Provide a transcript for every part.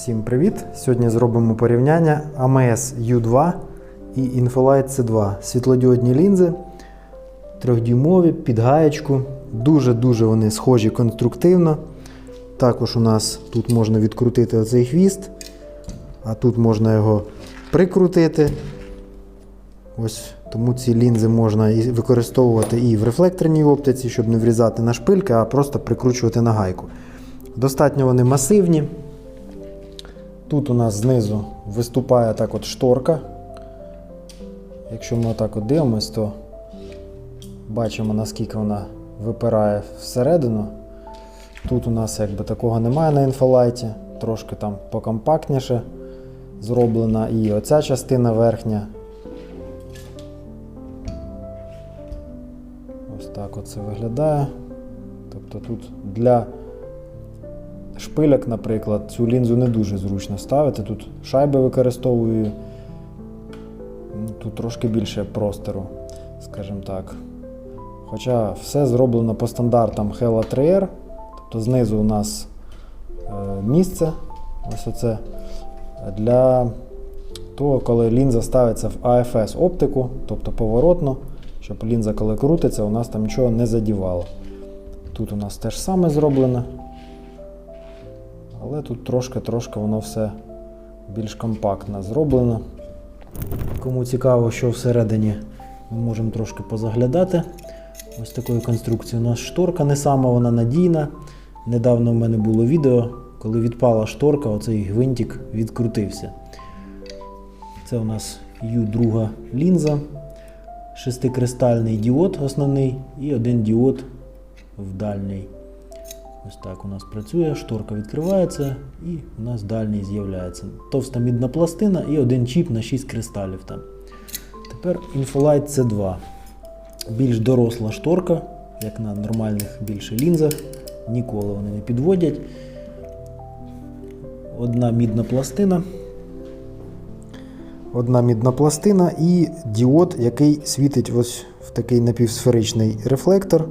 Всім привіт! Сьогодні зробимо порівняння AMS U2 і Infolight C2. Світлодіодні лінзи, трьохдюймові, під гаєчку. Дуже-дуже вони схожі конструктивно. Також у нас тут можна відкрутити оцей хвіст, а тут можна його прикрутити. Ось тому ці лінзи можна використовувати і в рефлекторній оптиці, щоб не врізати на шпильки, а просто прикручувати на гайку. Достатньо вони масивні. Тут у нас знизу виступає так от шторка. Якщо ми отак от дивимось, то бачимо наскільки вона випирає всередину. Тут у нас якби такого немає на інфолайті, трошки там покомпактніше зроблена і оця частина верхня. Ось так от це виглядає. Тобто тут для шпиляк, наприклад, цю лінзу не дуже зручно ставити. Тут шайби використовую. Ну, Тут трошки більше простору, скажімо так. Хоча все зроблено по стандартам Hella 3R, тобто знизу у нас е, місце, ось оце, для того, коли лінза ставиться в AFS оптику, тобто поворотно, щоб лінза, коли крутиться, у нас там нічого не задівало. Тут у нас те ж саме зроблено. Але тут трошки-трошки воно все більш компактно зроблено. Кому цікаво, що всередині, ми можемо трошки позаглядати. Ось такої конструкції у нас шторка не сама вона надійна. Недавно в мене було відео, коли відпала шторка, оцей гвинтик відкрутився. Це у нас U2 лінза, шестикристальний діод основний і один діод в дальній. Ось так у нас працює, шторка відкривається і у нас дальній з'являється. Товста мідна пластина і один чіп на 6 кристалів там. Тепер Infolight C2. Більш доросла шторка, як на нормальних більше лінзах. Ніколи вони не підводять. Одна мідна пластина. Одна мідна пластина і діод, який світить ось в такий напівсферичний рефлектор.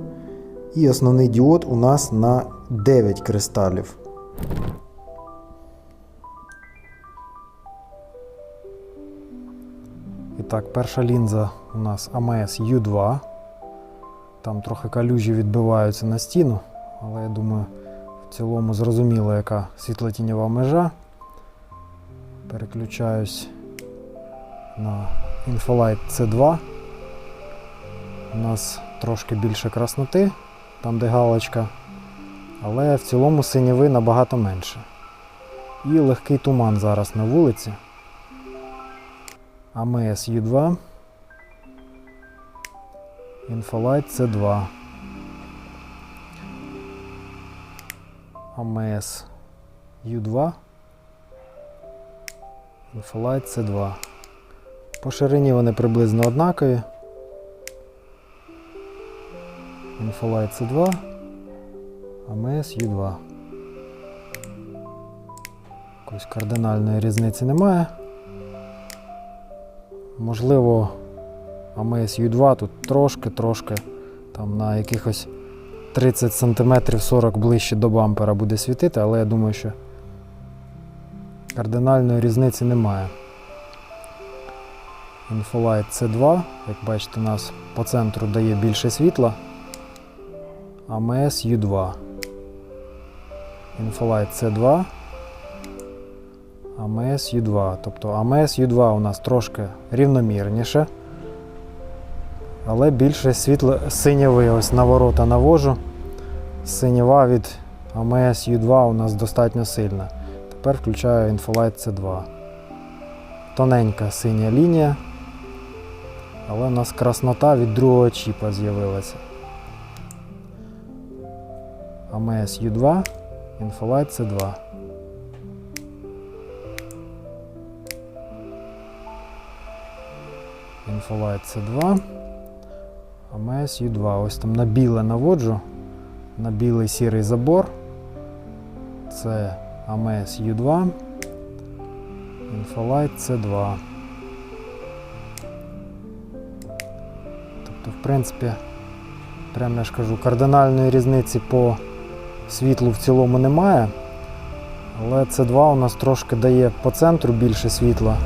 І основний діод у нас на 9 кристалів. І так, перша лінза у нас AMS U2. Там трохи калюжі відбиваються на стіну, але я думаю, в цілому зрозуміло, яка світлотіньова межа. Переключаюсь на Infolight C2. У нас трошки більше красноти, там де галочка, але в цілому синєви набагато менше. І легкий туман зараз на вулиці. AMS U2. Infolight C2. AMS U2. Infolight C2. По ширині вони приблизно однакові. Infolight C2, AMS U2. Якоїсь кардинальної різниці немає. Можливо, AMS U2 тут трошки-трошки там на якихось 30 см 40 ближче до бампера буде світити, але я думаю, що кардинальної різниці немає. Infolight C2, як бачите, у нас по центру дає більше світла. AMS U2. Infolight C2. AMS U2. Тобто AMS U2 у нас трошки рівномірніше. Але більше світло синєвий ось на ворота навожу. Синєва від AMS U2 у нас достатньо сильна. Тепер включаю Infolight C2. Тоненька синя лінія. Але у нас краснота від другого чіпа з'явилася. AMS U2, Infolight C2. Infolight C2, AMS U2. Ось там на біле наводжу, на білий сірий забор. Це AMS U2, Infolight C2. Тобто, в принципі, прямо я ж кажу, кардинальної різниці по світлу в цілому немає. Але це 2 у нас трошки дає по центру більше світла.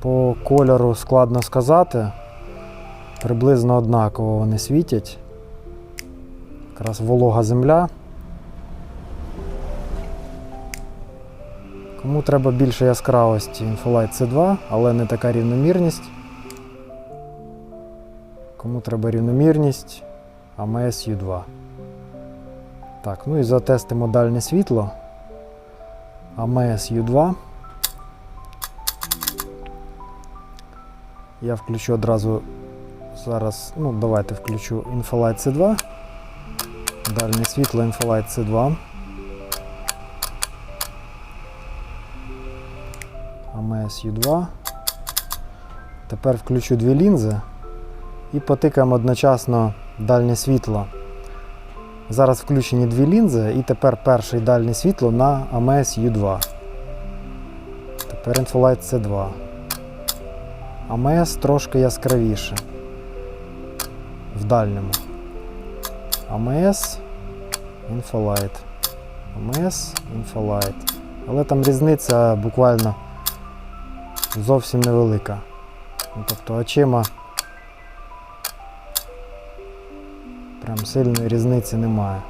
По кольору складно сказати. Приблизно однаково вони світять. Якраз волога земля. Кому треба більше яскравості Infolight C2, але не така рівномірність. Кому треба рівномірність AMS U2. Так, ну і затестимо дальнє світло. AMS U2. Я включу одразу зараз, ну давайте включу Infolight C2. Дальнє світло Infolight C2. AMS U2. Тепер включу дві лінзи і потикаємо одночасно дальнє світло. Зараз включені дві лінзи, і тепер перше і дальнє світло на AMS U2. Тепер Infolight C2. AMS трошки яскравіше. В дальньому. AMS Infolight. AMS Infolight. Але там різниця буквально зовсім невелика. Ну, Тобто очима прям сильної різниці немає.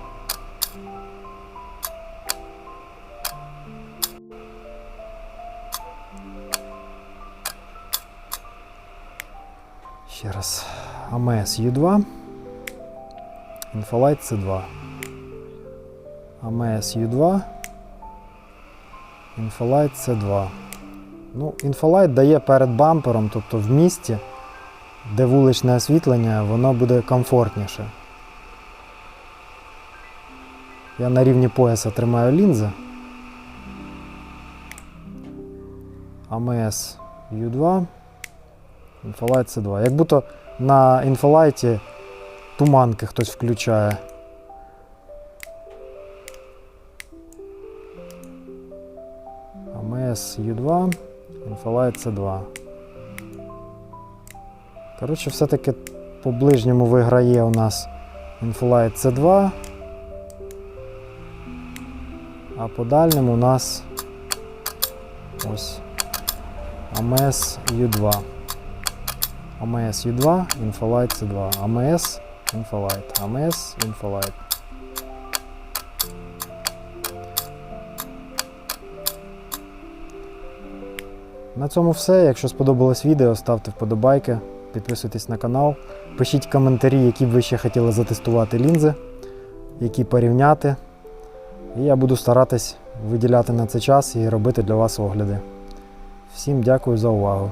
Ще раз. AMS U2. Infolight C2. AMS U2. Infolight C2. Ну, Infolight дає перед бампером, тобто в місті, де вуличне освітлення, воно буде комфортніше. Я на рівні пояса тримаю лінзи. AMS U2. Infolight C2. Як будто на інфолайті туманки хтось включає. AMS U2, Infolight C2. Коротше, все-таки по ближньому виграє у нас Infolight C2. А по дальньому у нас ось AMS U2. AMS U2, Infolight C2. AMS, Infolight. AMS, Infolight. На цьому все. Якщо сподобалось відео, ставте вподобайки, підписуйтесь на канал, пишіть коментарі, які б ви ще хотіли затестувати лінзи, які порівняти. І я буду старатись виділяти на це час і робити для вас огляди. Всім дякую за увагу.